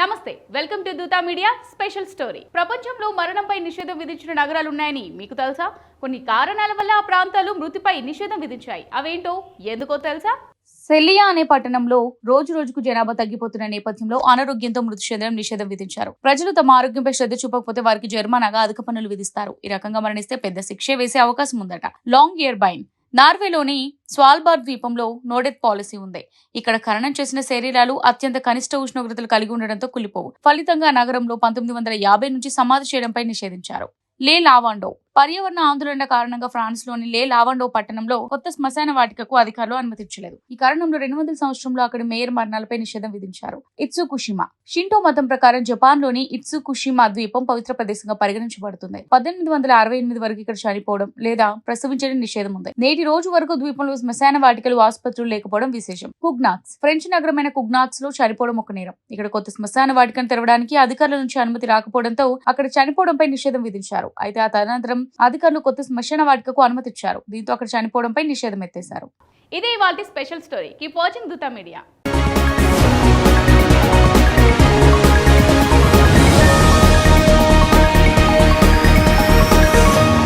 నమస్తే welcome to Dootha media special story. ప్రపంచంలో మరణంపై నిషేధం విధించిన నగరాలు ఉన్నాయని మీకు తెలుసా? కొన్ని కారణాల వల్ల ఆ ప్రాంతాలు మృతిపై నిషేధం విధించాయి. అవేంటో ఎందుకో తెలుసా? సెలియా అనే పట్టణంలో రోజు రోజుకు జనాభా తగ్గిపోతున్న నేపథ్యంలో అనారోగ్యంతో మృతి చెందడం నిషేధం విధించారు. ప్రజలు తమ ఆరోగ్యంపై శ్రద్ధ చూపకపోతే వారికి జరిమానాగా అధిక పన్నులు విధిస్తారు. ఈ రకంగా మరణిస్తే పెద్ద శిక్షే వేసే అవకాశం ఉందట. Longyearbyen. నార్వేలోని స్వాల్బార్డ్ ద్వీపంలో నోడెత్ పాలసీ ఉంది. ఇక్కడ ఖననం చేసిన శరీరాలు అత్యంత కనిష్ట ఉష్ణోగ్రతలు కలిగి ఉండడంతో కులిపోవు ఫలితంగా నగరంలో పంతొమ్మిది వందల యాభై నుంచి సమాధి చేయడంపై నిషేధించారు. లే లావాండో పర్యావరణ ఆందోళన కారణంగా ఫ్రాన్స్లోని లే లావండో పట్టణంలో కొత్త శ్మశాన వాటికకు అధికారులు అనుమతించలేదు. ఈ కారణంలో రెండు వందల సంవత్సరంలో అక్కడ మేయర్ మరణాలపై నిషేధం విధించారు. ఇత్సు కుషిమా షింటో మతం ప్రకారం జపాన్లోని ఇత్సు కుషిమా ద్వీపం పవిత్ర ప్రదేశంగా పరిగణించబడుతుంది. పద్దెనిమిది వందల అరవై ఎనిమిది వరకు ఇక్కడ చనిపోవడం లేదా ప్రసవించడం నిషేధం ఉంది. నేటి రోజు వరకు ద్వీపంలో శ్మశాన వాటికలు ఆసుపత్రులు లేకపోవడం విశేషం. కుగ్నాక్స్. ఫ్రెంచ్ నగరమైన కుగ్నాక్స్లో చనిపోవడం ఒక నేరం. ఇక్కడ కొత్త శ్మశాన వాటికను తెరవడానికి అధికారుల నుంచి అనుమతి రాకపోవడంతో అక్కడ చనిపోవడంపై నిషేధం విధించారు. అయితే ఆ తదనంతరం అధికారులు కొత్త శ్మశాన వాటికకు అనుమతి ఇచ్చారు దీంతో అక్కడ చనిపోవడంపై నిషేధం ఎత్తేశారు. ఇదే ఇవాళ special story. Keep watching Dootha media.